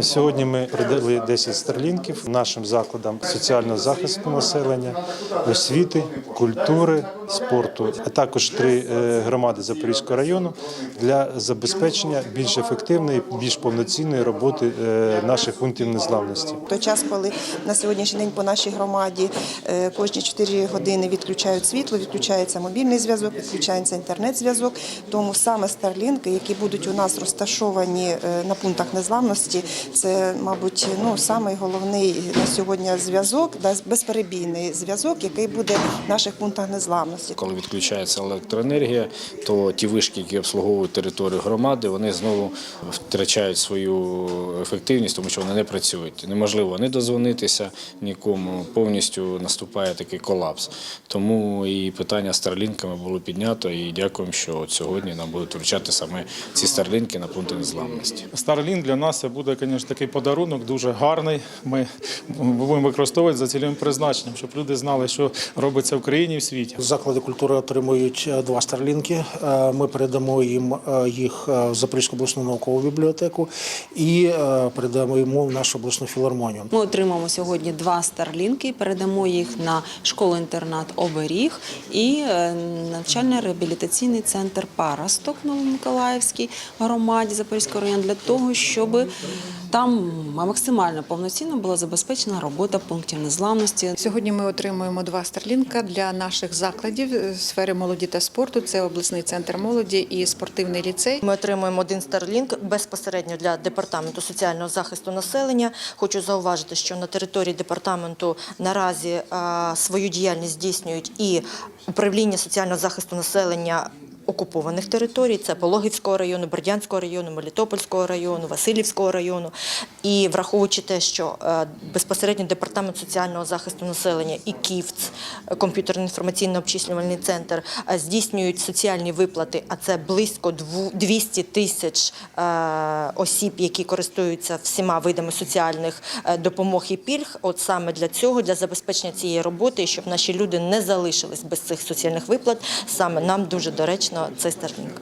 Сьогодні ми передали 10 старлінків нашим закладам соціального захисту населення, освіти, культури, спорту, а також три е, громади Запорізького району для забезпечення більш ефективної, більш повноцінної роботи е, наших пунктів незламності. той час, коли на сьогоднішній день по нашій громаді е, кожні 4 години відключають світло, відключається мобільний зв'язок, відключається інтернет-зв'язок. Тому саме старлінки, які будуть у нас розташовані на пунктах незламності, це, мабуть, ну самий головний на сьогодні зв'язок, безперебійний зв'язок, який буде в наших пунктах незламності. Коли відключається електроенергія, то ті вишки, які обслуговують територію громади, вони знову втрачають свою ефективність, тому що вони не працюють. Неможливо не дозвонитися нікому. Повністю наступає такий колапс. Тому і питання з старлінками було піднято. І дякуємо, що от сьогодні нам будуть вручати саме ці старлінки на пункти незламності. Starlink для нас це буде, звісно, такий подарунок, дуже гарний. Ми будемо використовувати за цільовим призначенням, щоб люди знали, що робиться в країні і в світі. Заклади культури отримують е, два старлінки. Е, Ми передамо їм е, їх в Запорізьку обласну наукову бібліотеку і передамо йому в нашу обласну філармонію. Ми отримаємо сьогодні два старлінки, передамо їх на школу-інтернат Оберіг і навчально-реабілітаційний центр Парасток Новомиколаївській громаді Запорізького району для того, щоб там максимально повноцінно була забезпечена робота пунктів незламності. Сьогодні ми отримуємо два старлінка для наших закладів е, сфери молоді та спорту. Це обласний центр молоді і спортивний ліцей. Ми отримуємо один Starlink безпосередньо для департаменту соціального захисту населення. Хочу зауважити, що на території департаменту наразі свою діяльність здійснюють і управління соціального захисту населення. Окупованих територій це Пологівського району, Бердянського району, Мелітопольського району, Васильівського району. І враховуючи те, що е, безпосередньо департамент соціального захисту населення і КІВЦ, е, комп'ютерно інформаційно обчислювальний центр, е, здійснюють соціальні виплати, а це близько дву- 200 тисяч осіб, які користуються всіма видами соціальних допомог і пільг. От саме для цього, для забезпечення цієї роботи, щоб наші люди не залишились без цих соціальних виплат, саме нам дуже доречно цей старлінг.